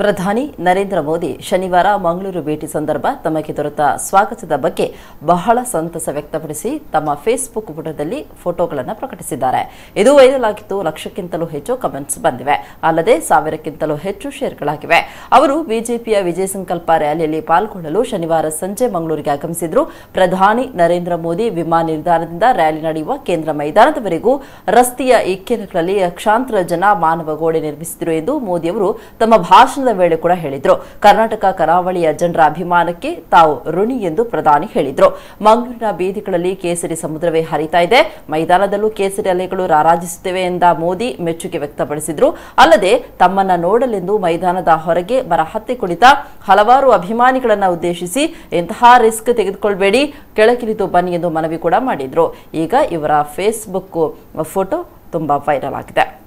ಪ್ರಧಾನಿ ನರೇಂದ್ರ ಮೋದಿ ಶನಿವಾರ ಮಂಗಳೂರು ಭೇಟಿ ಸಂದರ್ಭ ತಮಗೆ ದೊರೆತ ಸ್ವಾಗತದ ಬಗ್ಗೆ ಬಹಳ ಸಂತಸ ವ್ಯಕ್ತಪಡಿಸಿ ತಮ್ಮ ಫೇಸ್ಬುಕ್ ಪುಟದಲ್ಲಿ ಫೋಟೋಗಳನ್ನು ಪ್ರಕಟಿಸಿದ್ದಾರೆ. ಇದು ವೈರಲ್ ಆಗಿದ್ದು ಲಕ್ಷಕ್ಕಿಂತಲೂ ಹೆಚ್ಚು ಕಮೆಂಟ್ಸ್ ಬಂದಿವೆ. ಅಲ್ಲದೆ ಸಾವಿರಕ್ಕಿಂತಲೂ ಹೆಚ್ಚು ಶೇರ್ಗಳಾಗಿವೆ. ಅವರು ಬಿಜೆಪಿಯ ವಿಜಯ ಸಂಕಲ್ಪ ರ್ಯಾಲಿಯಲ್ಲಿ ಪಾಲ್ಗೊಳ್ಳಲು ಶನಿವಾರ ಸಂಜೆ ಮಂಗಳೂರಿಗೆ ಆಗಮಿಸಿದ್ರು. ಪ್ರಧಾನಿ ನರೇಂದ್ರ ಮೋದಿ ವಿಮಾನ ನಿಲ್ದಾಣದಿಂದ ರ್ಯಾಲಿ ನಡೆಯುವ ಕೇಂದ್ರ ಮೈದಾನದವರೆಗೂ ರಸ್ತೆಯ ಇಕ್ಕೆಲಗಳಲ್ಲಿ ಲಕ್ಷಾಂತರ ಜನ ಮಾನವ ಗೋಡೆ ನಿರ್ಮಿಸಿದರು ಎಂದು ಮೋದಿಯವರು ತಮ್ಮ ಭಾಷಣದ ವೇಳೆ ಕೂಡ ಹೇಳಿದ್ರು. ಕರ್ನಾಟಕ ಕರಾವಳಿಯ ಜನರ ಅಭಿಮಾನಕ್ಕೆ ತಾವು ಋಣಿ ಎಂದು ಪ್ರಧಾನಿ ಹೇಳಿದ್ರು. ಮಂಗಳೂರಿನ ಬೀದಿಗಳಲ್ಲಿ ಕೇಸರಿ ಸಮುದ್ರವೇ ಹರಿತಾ ಇದೆ. ಮೈದಾನದಲ್ಲೂ ಕೇಸರಿ ಅಲೆಗಳು ರಾರಾಜಿಸುತ್ತಿವೆ ಎಂದ ಮೋದಿ ಮೆಚ್ಚುಗೆ ವ್ಯಕ್ತಪಡಿಸಿದ್ರು. ಅಲ್ಲದೆ ತಮ್ಮನ್ನ ನೋಡಲೆಂದು ಮೈದಾನದ ಹೊರಗೆ ಬರ ಹತ್ತಿ ಕುಳಿತ ಹಲವಾರು ಅಭಿಮಾನಿಗಳನ್ನ ಉದ್ದೇಶಿಸಿ ಇಂತಹ ರಿಸ್ಕ್ ತೆಗೆದುಕೊಳ್ಬೇಡಿ, ಕೆಳಗಿಳಿದು ಬನ್ನಿ ಎಂದು ಮನವಿ ಕೂಡ ಮಾಡಿದ್ರು. ಈಗ ಇವರ ಫೇಸ್ಬುಕ್ ಫೋಟೋ ತುಂಬಾ ವೈರಲ್ ಆಗಿದೆ.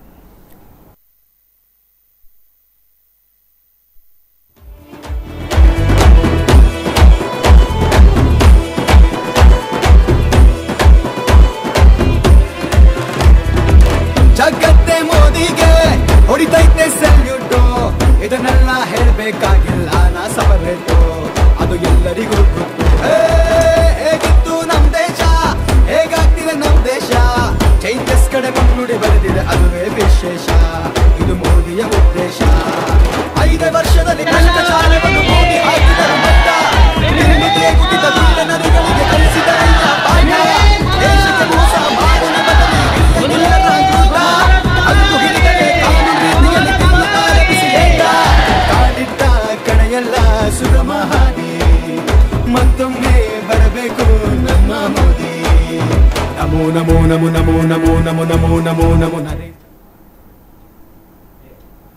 ಹೇಳ್ಬೇಕಾಗಿಲ್ಲ ನಾ ಸಪರೇಟು. ಅದು ಎಲ್ಲರಿಗೂ ಗೊತ್ತು. ಹೇಗಿತ್ತು ನಮ್ ದೇಶ? ಹೇಗಾಗ್ತಿದೆ ನಮ್ ದೇಶ? ಚೈತಸ್ ಕಡೆ ಮುನ್ನುಡಿ ಬರೆದಿದೆ, ಅದುವೇ ವಿಶೇಷ. Mona, Mona, Mona, Mona, Mona, Mona, Mona, Mona. namo